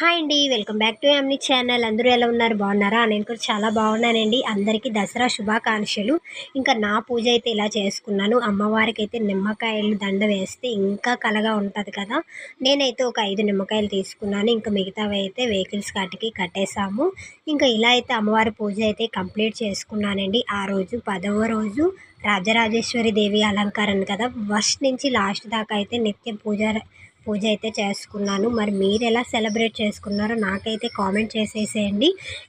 Hi అండి welcome back to ఎమ్ని channel. అందరూ ఎలా ఉన్నారు? బాగున్నారా? నేను కూడా చాలా బాగున్నానండి. అందరికీ దసరా శుభాకాంక్షలు. ఇంకా నా పూజ అయితే ఇలా చేసుకున్నాను. అమ్మవారికి అయితే నిమ్మకాయలు దండ వేస్తే ఇంకా కలగా ఉంటుంది కదా. నేనైతే ఒక ఐదు నిమ్మకాయలు తీసుకున్నాను. ఇంకా మిగతావి అయితే వెహికల్స్ కాటికి కట్టేసాము ఇంకా ఇలా అయితే అమ్మవారి పూజ అయితే కంప్లీట్ చేసుకున్నానండి. ఆ రోజు పదవ రోజు రాజరాజేశ్వరి దేవి అలంకారం కదా. ఫస్ట్ నుంచి లాస్ట్ దాకా అయితే నిత్య పూజ పూజ అయితే చేసుకున్నాను మరి మీరు ఎలా సెలబ్రేట్ చేసుకున్నారో నాకైతే కామెంట్ చేసేసేయండి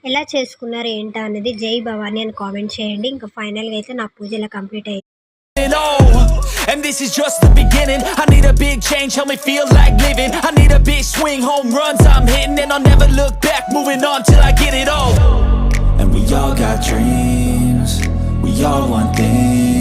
ఎలా చేసుకున్నారు ఏంటా అనేది జై భవానీ అని కామెంట్ చేయండి ఇంకా ఫైనల్గా అయితే నా పూజ ఇలా కంప్లీట్ అయ్యింది. And this is just the beginning. I need a big change, help me feel like living. I need a big swing, home runs I'm hitting, and I'll never look back. Moving on till I get it all. And we all got dreams, we all want things.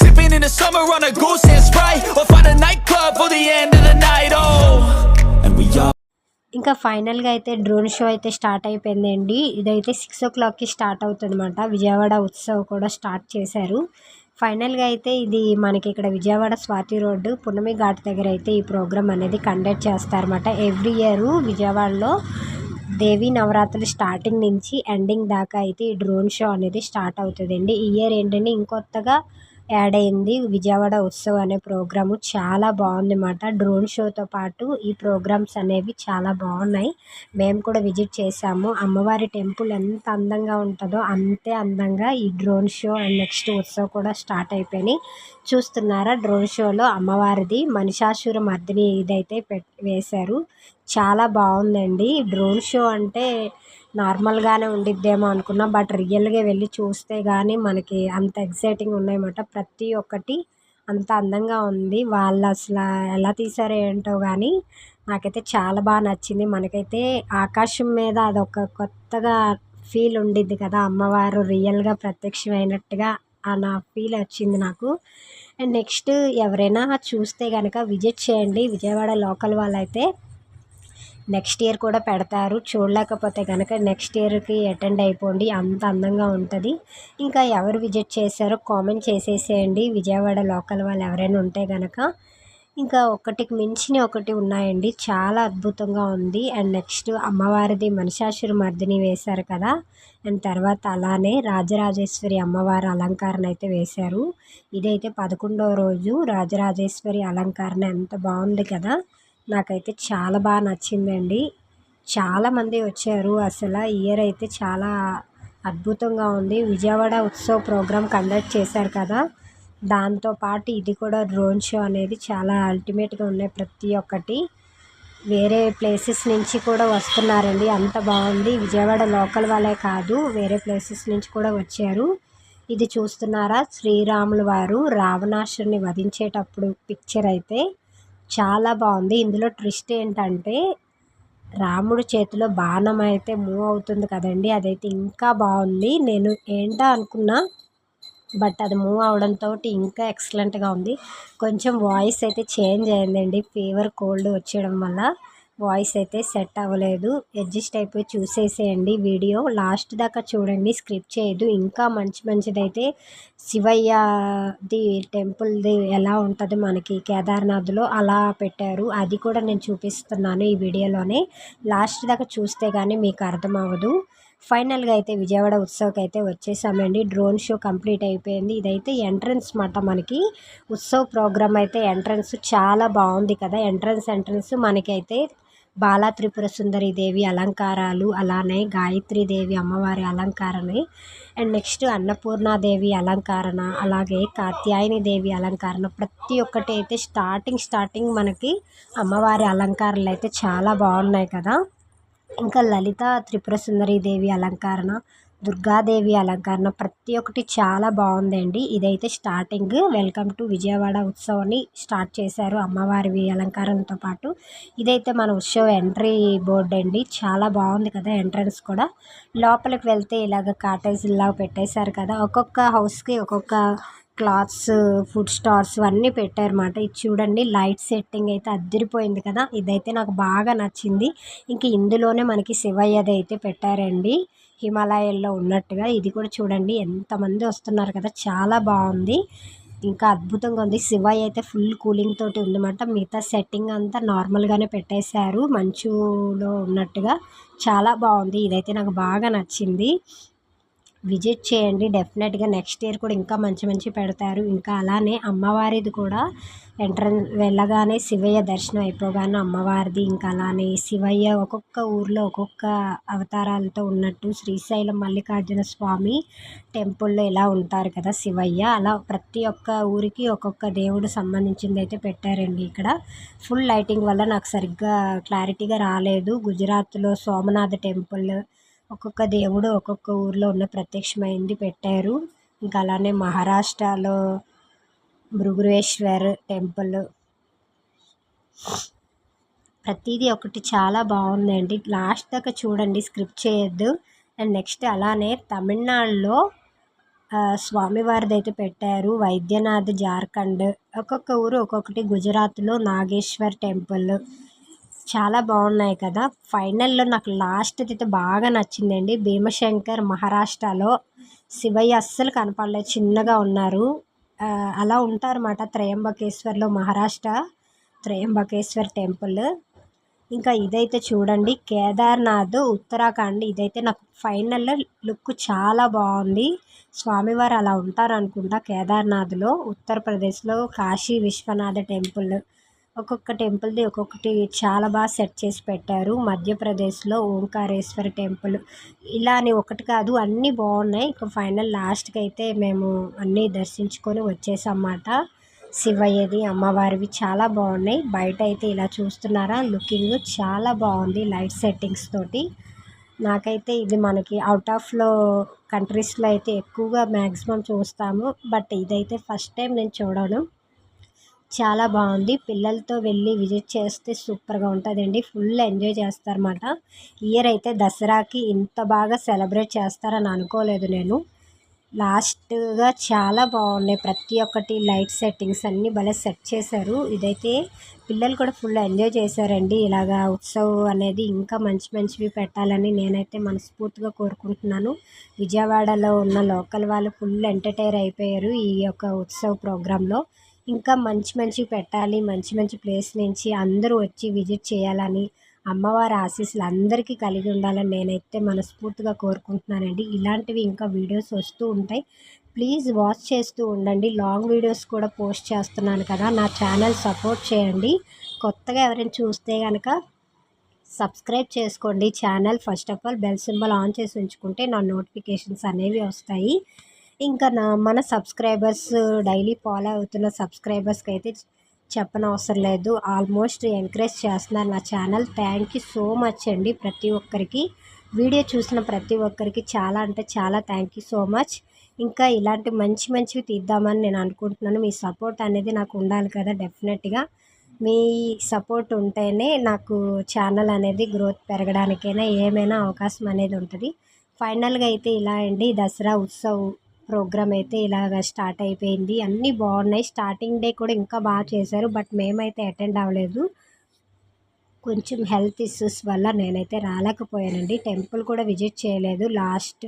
Drinking in the summer on a goose and sprite, or find a nightclub for the end of the night. Oh, and we all. ఇంకా ఫైనల్గా అయితే drone show అయితే start అయిపోయిందండి ఇదైతే six ఓ క్లాక్కి start అవుతుంది అనమాట విజయవాడ ఉత్సవ్ కూడా స్టార్ట్ చేశారు ఫైనల్గా అయితే ఇది మనకి ఇక్కడ విజయవాడ స్వాతి రోడ్డు పున్నమి ఘాట్ దగ్గర అయితే ఈ ప్రోగ్రామ్ అనేది కండక్ట్ చేస్తారన్నమాట ఎవ్రీ ఇయర్ విజయవాడలో దేవి నవరాత్రులు స్టార్టింగ్ నుంచి ఎండింగ్ దాకా అయితే ఈ డ్రోన్ షో అనేది స్టార్ట్ అవుతుందండి ఈ ఇయర్ ఏంటంటే ఇంకొత్తగా యాడ్ అయింది. విజయవాడ ఉత్సవ్ అనే ప్రోగ్రాము చాలా బాగుంది అన్నమాట డ్రోన్ షోతో పాటు ఈ ప్రోగ్రామ్స్ అనేవి చాలా బాగున్నాయి. మేము కూడా విజిట్ చేసాము అమ్మవారి టెంపుల్ ఎంత అందంగా ఉంటుందో అంతే అందంగా ఈ drone show and next Utsav కూడా స్టార్ట్ అయిపోయినాయి. చూస్తున్నారా డ్రోన్ షోలో అమ్మవారిది మనిషాసుర మర్దిని ఇదైతే పెట్ వేశారు. చాలా బాగుందండి. డ్రోన్ షో అంటే నార్మల్గానే ఉండిద్దేమో అనుకున్నా. బట్ రియల్గా వెళ్ళి చూస్తే కానీ మనకి అంత ఎగ్జైటింగ్ ఉన్నాయన్నమాట. ప్రతి ఒక్కటి అంత అందంగా ఉంది. వాళ్ళు అసలు ఎలా తీసారో ఏంటో కానీ నాకైతే చాలా బాగా నచ్చింది. మనకైతే ఆకాశం మీద అదొక కొత్తగా ఫీల్ ఉండిద్ది కదా అమ్మవారు. రియల్గా ప్రత్యక్షమైనట్టుగా ఆ నా ఫీల్ వచ్చింది నాకు. అండ్ నెక్స్ట్ ఎవరైనా చూస్తే కనుక విజిట్ చేయండి. విజయవాడ లోకల్ వాళ్ళైతే నెక్స్ట్ ఇయర్ కూడా పెడతారు. చూడలేకపోతే కనుక నెక్స్ట్ ఇయర్కి అటెండ్ అయిపోండి. అంత అందంగా ఉంటుంది. ఇంకా ఎవరు విజిట్ చేశారో కామెంట్ చేసేసేయండి. విజయవాడ లోకల్ వాళ్ళు ఎవరైనా ఉంటే కనుక ఇంకా ఒకటికి మించిన ఒకటి ఉన్నాయండి. చాలా అద్భుతంగా ఉంది. అండ్ నెక్స్ట్ అమ్మవారిది మనిషాసుర మర్దిని వేశారు కదా. అండ్ తర్వాత అలానే రాజరాజేశ్వరి అమ్మవారి అలంకరణ అయితే వేశారు. ఇదైతే పదకొండవ రోజు రాజరాజేశ్వరి అలంకారణ. ఎంత బాగుంది కదా. నాకైతే చాలా బాగా నచ్చిందండి. చాలామంది వచ్చారు. అసలు ఇయర్ అయితే చాలా అద్భుతంగా ఉంది. విజయవాడ ఉత్సవ్ ప్రోగ్రాం కండక్ట్ చేశారు కదా. దాంతోపాటు ఇది కూడా డ్రోన్ షో అనేది చాలా అల్టిమేట్గా ఉన్నాయి ప్రతి ఒక్కటి. వేరే ప్లేసెస్ నుంచి కూడా వస్తున్నారండి. అంత బాగుంది. విజయవాడ లోకల్ వాళ్ళే కాదు వేరే ప్లేసెస్ నుంచి కూడా వచ్చారు. ఇది చూస్తున్నారా? శ్రీరాములు వారు రావణాసురుని వధించేటప్పుడు పిక్చర్ అయితే. చాలా బాగుంది. ఇందులో ట్విస్ట్ ఏంటంటే రాముడు చేతిలో బాణం అయితే మూవ్ అవుతుంది కదండి. అదైతే ఇంకా బాగుంది. నేను ఏంటా అనుకున్నా బట్ అది మూవ్ అవడంతో ఇంకా ఎక్సలెంట్గా ఉంది. కొంచెం వాయిస్ అయితే చేంజ్ అయిందండి. ఫీవర్ కోల్డ్ వచ్చేయడం వల్ల. వాయిస్ అయితే సెట్ అవ్వలేదు. అడ్జస్ట్ అయిపోయి చూసేసేయండి వీడియో. లాస్ట్ దాకా చూడండి స్క్రిప్ట్ చేయదు ఇంకా మంచి మంచిదైతే శివయ్యది టెంపుల్ది ఎలా ఉంటుంది మనకి కేదార్నాథ్లో అలా పెట్టారు. అది కూడా నేను చూపిస్తున్నాను ఈ వీడియోలోనే. లాస్ట్ దాకా చూస్తే కానీ మీకు అర్థం అవ్వదు ఫైనల్గా అయితే విజయవాడ ఉత్సవకి అయితే వచ్చేసామండి. డ్రోన్ షో కంప్లీట్ అయిపోయింది. ఇదైతే ఎంట్రన్స్ మాట మనకి. ఉత్సవ్ ప్రోగ్రామ్ అయితే ఎంట్రన్స్ చాలా బాగుంది కదా. ఎంట్రన్స్ ఎంట్రన్స్ మనకైతే బాలా త్రిపుర సుందరి దేవి అలంకారాలు అలానే గాయత్రి దేవి అమ్మవారి అలంకారమే అండ్ నెక్స్ట్ అన్నపూర్ణాదేవి అలంకరణ అలాగే కాత్యాయని దేవి అలంకరణ ప్రతి ఒక్కటి అయితే స్టార్టింగ్ స్టార్టింగ్ మనకి అమ్మవారి అలంకారాలు అయితే చాలా బాగున్నాయి కదా. ఇంకా లలిత త్రిపుర సుందరి దేవి అలంకరణ దుర్గాదేవి అలంకరణ ప్రతి ఒక్కటి చాలా బాగుందండి. ఇదైతే స్టార్టింగ్ వెల్కమ్ టు విజయవాడ ఉత్సవాన్ని స్టార్ట్ చేశారు అమ్మవారి అలంకారంతో పాటు. ఇదైతే మన ఉత్సవ ఎంట్రీ బోర్డు అండి. చాలా బాగుంది కదా ఎంట్రన్స్ కూడా. లోపలికి వెళ్తే ఇలాగ కాటేజ్ ఇలా పెట్టేశారు కదా. ఒక్కొక్క హౌస్కి ఒక్కొక్క క్లాత్స్ ఫుడ్ స్టాల్స్ అన్నీ పెట్టారన్నమాట. ఇది చూడండి లైట్ సెట్టింగ్ అయితే అద్దరిపోయింది కదా. ఇదైతే నాకు బాగా నచ్చింది. ఇంక ఇందులోనే మనకి శివయ్యది అయితే పెట్టారండి. హిమాలయాల్లో ఉన్నట్టుగా ఇది కూడా చూడండి. ఎంతమంది వస్తున్నారు కదా చాలా బాగుంది. ఇంకా అద్భుతంగా ఉంది. శివయ్య అయితే ఫుల్ కూలింగ్ తోటి ఉందన్నమాట. మిగతా సెట్టింగ్ అంతా నార్మల్గానే పెట్టేశారు. మంచులో ఉన్నట్టుగా చాలా బాగుంది. ఇదైతే నాకు బాగా నచ్చింది. విజిట్ చేయండి. డెఫినెట్గా నెక్స్ట్ ఇయర్ కూడా ఇంకా మంచి మంచి పెడతారు. ఇంకా అలానే అమ్మవారిది కూడా ఎంట్రన్స్ వెళ్ళగానే శివయ్య దర్శనం అయిపోగానే అమ్మవారిది ఇంకా అలానే శివయ్య ఒక్కొక్క ఊర్లో ఒక్కొక్క అవతారాలతో ఉన్నట్టు శ్రీశైలం మల్లికార్జున స్వామి టెంపుల్లో ఇలా ఉంటారు కదా శివయ్య. అలా ప్రతి ఒక్క ఊరికి ఒక్కొక్క దేవుడు సంబంధించింది అయితే పెట్టారండి ఇక్కడ. ఫుల్ లైటింగ్ వల్ల నాకు సరిగ్గా క్లారిటీగా రాలేదు. గుజరాత్లో సోమనాథ టెంపుల్ ఒక్కొక్క దేవుడు ఒక్కొక్క ఊర్లో ఉన్న ప్రత్యక్షమైంది పెట్టారు. ఇంకా అలానే మహారాష్ట్రలో భృగురేశ్వర్ టెంపుల్. ప్రతిదీ ఒకటి చాలా బాగుందండి. లాస్ట్ దాకా చూడండి స్క్రిప్ట్ చేయొద్దు. అండ్ నెక్స్ట్ అలానే తమిళనాడులో స్వామివారిది అయితే పెట్టారు. వైద్యనాథ్ జార్ఖండ్. ఒక్కొక్క ఊరు ఒక్కొక్కటి. గుజరాత్లో నాగేశ్వర్ టెంపుల్. చాలా బాగున్నాయి కదా. ఫైనల్లో నాకు లాస్ట్ అయితే బాగా నచ్చిందండి. భీమశంకర్ మహారాష్ట్రలో శివయ్య అస్సలు కనపడలేదు. చిన్నగా ఉన్నారు. అలా ఉంటారన్నమాట. త్రయంబకేశ్వర్లో మహారాష్ట్ర త్రయంబకేశ్వర్ టెంపుల్. ఇంకా ఇదైతే చూడండి. కేదార్నాథ్ ఉత్తరాఖండ్ ఇదైతే నాకు ఫైనల్ లుక్ చాలా బాగుంది. స్వామివారు అలా ఉంటారు అనుకుంటా కేదార్నాథ్లో. ఉత్తరప్రదేశ్లో కాశీ విశ్వనాథ టెంపుల్. ఒక్కొక్క టెంపుల్ది ఒక్కొక్కటి చాలా బాగా సెట్ చేసి పెట్టారు. మధ్యప్రదేశ్లో ఓంకారేశ్వర టెంపుల్. ఇలా అని ఒకటి కాదు అన్నీ బాగున్నాయి ఇక ఫైనల్ లాస్ట్కి అయితే మేము అన్నీ దర్శించుకొని వచ్చేసామాట శివయ్యది అమ్మవారివి చాలా బాగున్నాయి బయట అయితే ఇలా చూస్తున్నారా లుకింగ్ చాలా బాగుంది లైట్ సెట్టింగ్స్ తోటి. నాకైతే ఇది మనకి అవుట్ ఆఫ్లో కంట్రీస్లో అయితే ఎక్కువగా మ్యాక్సిమం చూస్తాము. బట్ ఇదైతే ఫస్ట్ టైం నేను చూడను. చాలా బాగుంది. పిల్లలతో వెళ్ళి విజిట్ చేస్తే సూపర్గా ఉంటుందండి. ఫుల్ ఎంజాయ్ చేస్తారన్నమాట. ఇయర్ అయితే దసరాకి ఇంత బాగా సెలబ్రేట్ చేస్తారని అనుకోలేదు నేను. లాస్ట్గా చాలా బాగున్నాయి. ప్రతి ఒక్కటి లైట్ సెట్టింగ్స్ అన్నీ భలే సెట్ చేశారు. ఇదైతే పిల్లలు కూడా ఫుల్ ఎంజాయ్ చేశారండి. ఇలాగా ఉత్సవం అనేది ఇంకా మంచి మంచివి పెట్టాలని నేనైతే మనస్ఫూర్తిగా కోరుకుంటున్నాను. విజయవాడలో ఉన్న లోకల్ వాళ్ళు ఫుల్ ఎంటర్టైన్ అయిపోయారు ఈ యొక్క ఉత్సవ ప్రోగ్రాంలో. ఇంకా మంచి మంచి పెట్టాలి మంచి మంచి ప్లేస్ నుంచి అందరూ వచ్చి విజిట్ చేయాలని అమ్మవారి ఆశీస్సులు అందరికీ కలిగి ఉండాలని నేనైతే మనస్ఫూర్తిగా కోరుకుంటున్నానండి. ఇలాంటివి ఇంకా వీడియోస్ వస్తూ ఉంటాయి. ప్లీజ్ వాచ్ చేస్తూ ఉండండి. లాంగ్ వీడియోస్ కూడా పోస్ట్ చేస్తున్నాను కదా నా ఛానల్ సపోర్ట్ చేయండి. కొత్తగా ఎవరైనా చూస్తే కనుక సబ్స్క్రైబ్ చేసుకోండి. Channel first of all bell symbol on చేసి ఉంచుకుంటే నా నోటిఫికేషన్స్ అనేవి వస్తాయి. ఇంకా నా మన సబ్స్క్రైబర్స్ డైలీ ఫాలో అవుతున్న సబ్స్క్రైబర్స్కి అయితే చెప్పనవసరం లేదు. ఆల్మోస్ట్ ఎంకరేజ్ చేస్తున్నారు నా channel. Thank you so much అండి ప్రతి ఒక్కరికి. వీడియో చూసిన ప్రతి ఒక్కరికి చాలా అంటే చాలా థ్యాంక్ యూ సో మచ్. ఇంకా ఇలాంటి మంచి మంచివి తీద్దామని నేను అనుకుంటున్నాను. మీ సపోర్ట్ అనేది నాకు ఉండాలి కదా డెఫినెట్గా. మీ సపోర్ట్ ఉంటేనే నాకు ఛానల్ అనేది గ్రోత్ పెరగడానికైనా ఏమైనా అవకాశం అనేది ఉంటుంది. ఫైనల్గా అయితే ఇలా అండి. దసరా ఉత్సవ్ ప్రోగ్రామ్ అయితే ఇలాగ స్టార్ట్ అయిపోయింది. అన్నీ బాగున్నాయి. స్టార్టింగ్ డే కూడా ఇంకా బాగా చేశారు. బట్ మేమైతే అటెండ్ అవ్వలేదు. కొంచెం హెల్త్ ఇష్యూస్ వల్ల నేనైతే రాలేకపోయానండి. టెంపుల్ కూడా విజిట్ చేయలేదు. లాస్ట్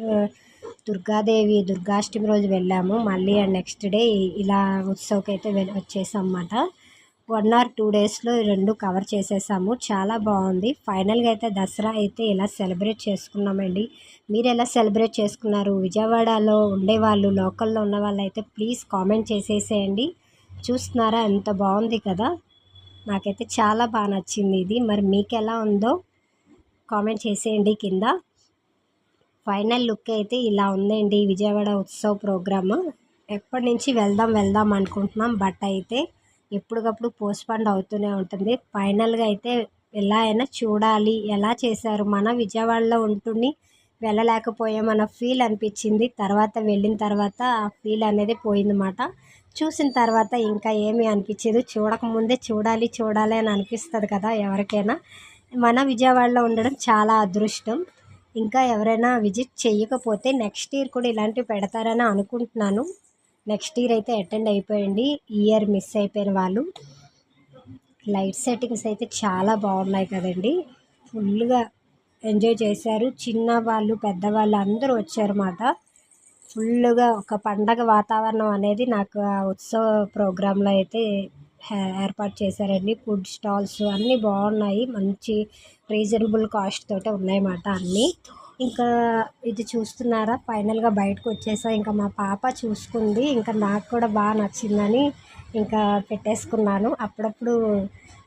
దుర్గాదేవి దుర్గాష్టమి రోజు వెళ్ళాము. మళ్ళీ నెక్స్ట్ డే ఇలా ఉత్సవ్కి అయితే వచ్చేసాం అన్నమాట. వన్ ఆర్ టూ డేస్లో ఈ రెండు కవర్ చేసేసాము. చాలా బాగుంది. ఫైనల్గా అయితే దసరా అయితే ఇలా సెలబ్రేట్ చేసుకున్నామండి. మీరు ఎలా సెలబ్రేట్ చేసుకున్నారు? విజయవాడలో ఉండేవాళ్ళు లోకల్లో ఉన్న వాళ్ళు అయితే ప్లీజ్ కామెంట్ చేసేసేయండి. చూస్తున్నారా? ఎంత బాగుంది కదా? నాకైతే చాలా బాగా నచ్చింది ఇది. మరి మీకు ఎలా ఉందో కామెంట్ చేసేయండి కింద. ఫైనల్ లుక్ అయితే ఇలా ఉందండి. విజయవాడ ఉత్సవ్ ప్రోగ్రామ్. ఎప్పటి నుంచి వెళ్దాం వెళ్దాం అనుకుంటున్నాం బట్ అయితే ఎప్పటికప్పుడు పోస్ట్పోండ్ అవుతూనే ఉంటుంది. ఫైనల్గా అయితే ఎలా అయినా చూడాలి. ఎలా చేశారు? మన విజయవాడలో ఉంటుండి వెళ్ళలేకపోయామన్న ఫీల్ అనిపించింది. తర్వాత వెళ్ళిన తర్వాత ఆ ఫీల్ అనేది పోయిందన్నమాట. చూసిన తర్వాత ఇంకా ఏమీ అనిపించదు. చూడకముందే చూడాలి చూడాలి అని అనిపిస్తుంది కదా ఎవరికైనా. మన విజయవాడలో ఉండడం చాలా అదృష్టం. ఇంకా ఎవరైనా విజిట్ చేయకపోతే నెక్స్ట్ ఇయర్ కూడా ఇలాంటివి పెడతారని అనుకుంటున్నాను. నెక్స్ట్ ఇయర్ అయితే అటెండ్ అయిపోయండి. ఇయర్ మిస్ అయిపోయిన వాళ్ళు. లైట్ సెట్టింగ్స్ అయితే చాలా బాగున్నాయి కదండి. ఫుల్గా ఎంజాయ్ చేశారు. చిన్న వాళ్ళు పెద్దవాళ్ళు అందరూ వచ్చారన్నమాట. ఫుల్గా ఒక పండగ వాతావరణం అనేది నాకు ఆ ఉత్సవ ప్రోగ్రాంలో అయితే ఏర్పాటు చేశారండి. ఫుడ్ స్టాల్స్ అన్నీ బాగున్నాయి. మంచి రీజనబుల్ కాస్ట్ తోటే ఉన్నాయన్నమాట అన్నీ. ఇంకా ఇది చూస్తున్నారా? ఫైనల్గా బయటకు వచ్చేసా ఇంకా మా పాప చూసుకుంది. ఇంకా నాకు కూడా బాగా నచ్చిందని ఇంకా పెట్టేసుకున్నాను. అప్పుడప్పుడు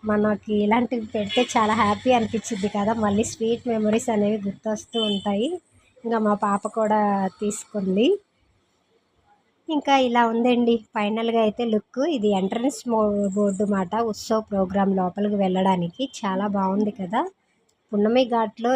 మనకి ఇలాంటివి పెడితే చాలా హ్యాపీ అనిపించింది కదా. మళ్ళీ స్వీట్ మెమరీస్ అనేవి గుర్తొస్తూ ఉంటాయి. ఇంకా మా పాప కూడా తీసుకుంది. ఇంకా ఇలా ఉందండి. ఫైనల్గా అయితే లుక్. ఇది ఎంట్రన్స్ బోర్డు మాట. ఉత్సవ్ ప్రోగ్రామ్ లోపలికి వెళ్ళడానికి. చాలా బాగుంది కదా. పున్నమి ఘాట్లో